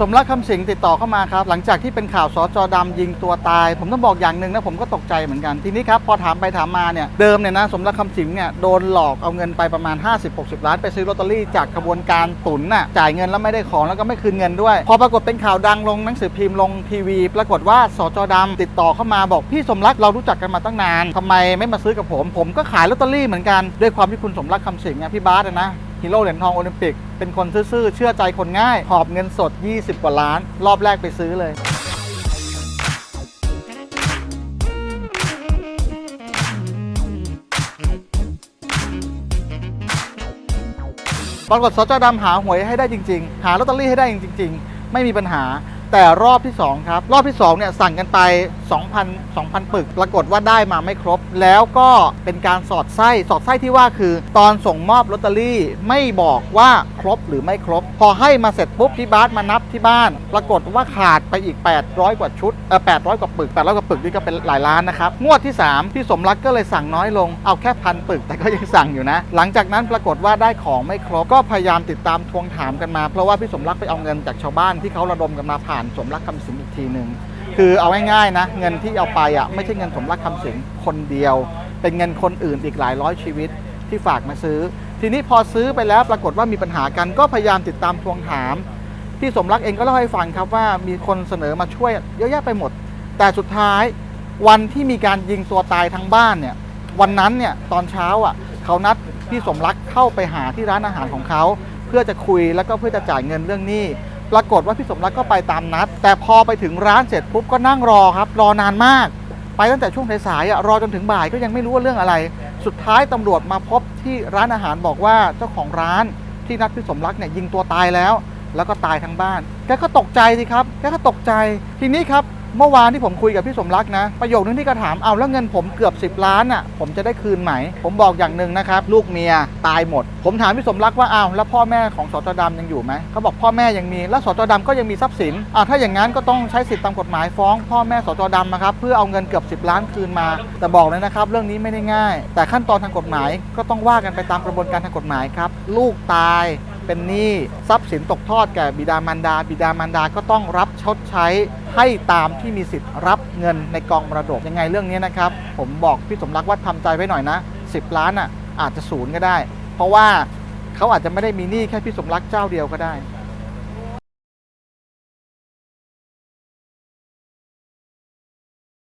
สมรักคำสิงติดต่อเข้ามาครับ หลังจากที่เป็นข่าวสจดำยิงตัวตาย ผมต้องบอกอย่างหนึ่งนะผมก็ตกใจเหมือนกัน ทีนี้ครับพอถามไปถามมาเนี่ยเดิมเนี่ยนะสมรักคำสิงเนี่ยโดนหลอกเอาเงินไปประมาณ 50-60 ล้าน ไปซื้อลอตเตอรี่จากกระบวนการตุนน่ะจ่ายเงินแล้วไม่ได้ของแล้วก็ไม่คืนเงินด้วย พอปรากฏเป็นข่าวดังลงหนังสือพิมพ์ลงทีวี ปรากฏว่าสจดำติดต่อเข้ามาบอกพี่สมรักเรารู้จักกันมาตั้งนานทำไมไม่มาซื้อกับผม ผมก็ขายลอตเตอรี่เหมือนกันด้วยความที่คุณสมรักคำสิงเนี่ยพี่บาสนะ ฮีโร่เหรียญทองโอลิมปิก เป็นคนซื่อๆ เชื่อใจคนง่าย หอบเงินสด 20 กว่าล้าน รอบแรกไปซื้อเลย ปรากฏสจดำหาหวยให้ได้จริง ๆ หาลอตเตอรี่ให้ได้จริง ๆ ไม่มีปัญหา แต่รอบที่ 2 ครับ รอบที่ 2 เนี่ยสั่งกันไป 2,000 2,000 ปึก ปรากฏว่าได้มาไม่ครบ แล้วก็เป็นการสอดไส้ สอดไส้ที่ว่าคือ ตอนส่งมอบลอตเตอรี่ไม่บอกว่าครบหรือไม่ครบ พอให้มาเสร็จปุ๊บพี่บ้าสมานับที่บ้าน ปรากฏว่าขาดไปอีก 800 กว่าชุดเออ800 กว่าปึก 800 กว่าปึกนี่ก็เป็นหลายล้านนะครับ งวดที่ 3 พี่สมรักก็เลยสั่งน้อยลง เอาแค่พันปึก แต่ก็ยังสั่งอยู่นะ หลังจากนั้นปรากฏว่าได้ของไม่ครบ ก็พยายามติดตามทวงถามกันมา เพราะว่าพี่สมรักไปเอาเงินจากชาวบ้านที่เขาระดมกันมาผ่านสมรักคำสิงอีกทีหนึ่งคือเอาง่ายๆนะเงินที่เอาไปอะไม่ใช่เงินสมรักคำสิงคนเดียว เป็นเงินคนอื่นอีกหลายร้อยชีวิตที่ฝากมาซื้อ ทีนี้พอซื้อไปแล้วปรากฏว่ามีปัญหากันก็พยายามติดตามทวงถามพี่สมรักเองก็เล่าให้ฟังครับว่ามีคนเสนอมาช่วยเยอะแยะไปหมด แต่สุดท้ายวันที่มีการยิงตัวตายทั้งบ้านเนี่ยวันนั้นเนี่ยตอนเช้าอะเขานัดพี่สมรักเข้าไปหาที่ร้านอาหารของเขา เพื่อจะคุยแล้วก็เพื่อจะจ่ายเงินเรื่องหนี้ ปรากฏว่าพี่สมรักก็ไปตามนัด แต่พอไปถึงร้านเสร็จปุ๊บก็นั่งรอครับ รอนานมาก ไปตั้งแต่ช่วงสายๆอะรอจนถึงบ่ายก็ยังไม่รู้ว่าเรื่องอะไร สุดท้ายตำรวจมาพบที่ร้านอาหารบอกว่าเจ้าของร้านที่นัดพี่สมรักเนี่ยยิงตัวตายแล้ว แล้วก็ตายทั้งบ้านแกก็ตกใจสิครับแกก็ตกใจทีนี้ครับ เมื่อวานที่ผมคุยกับพี่สมรักนะ ประโยคนึงที่ก็ถามเอาแล้วเงินผมเกือบ 10 ล้านอะ ผมจะได้คืนไหม ผมบอกอย่างหนึ่งนะครับ ลูกเมียตายหมด ผมถามพี่สมรักว่าเอาแล้วพ่อแม่ของสจดำยังอยู่ไหมเขาบอกพ่อแม่ยังมี แล้วสจดำก็ยังมีทรัพย์สินอ่าถ้าอย่างนั้นก็ต้องใช้สิทธิตามกฎหมายฟ้อง พ่อแม่สจดำนะครับเพื่อเอาเงินเกือบ 10 ล้านคืนมา แต่บอกเลยนะครับ เรื่องนี้ไม่ได้ง่าย แต่ขั้นตอนทางกฎหมายก็ต้องว่ากันไปตามกระบวนการทางกฎหมายครับลูกตายเป็นหนี้ทรัพย์สินตกทอดแก่บิดามารดา บิดามารดาก็ต้องรับชดใช้ ให้ตามที่มีสิทธิ์รับเงินในกองมรดกยังไงเรื่องนี้นะครับ ผมบอกพี่สมรักว่าทำใจไว้หน่อยนะ 10 ล้านอะอาจจะศูนย์ก็ได้ เพราะว่าเขาอาจจะไม่ได้มีหนี้แค่พี่สมรักเจ้าเดียวก็ได้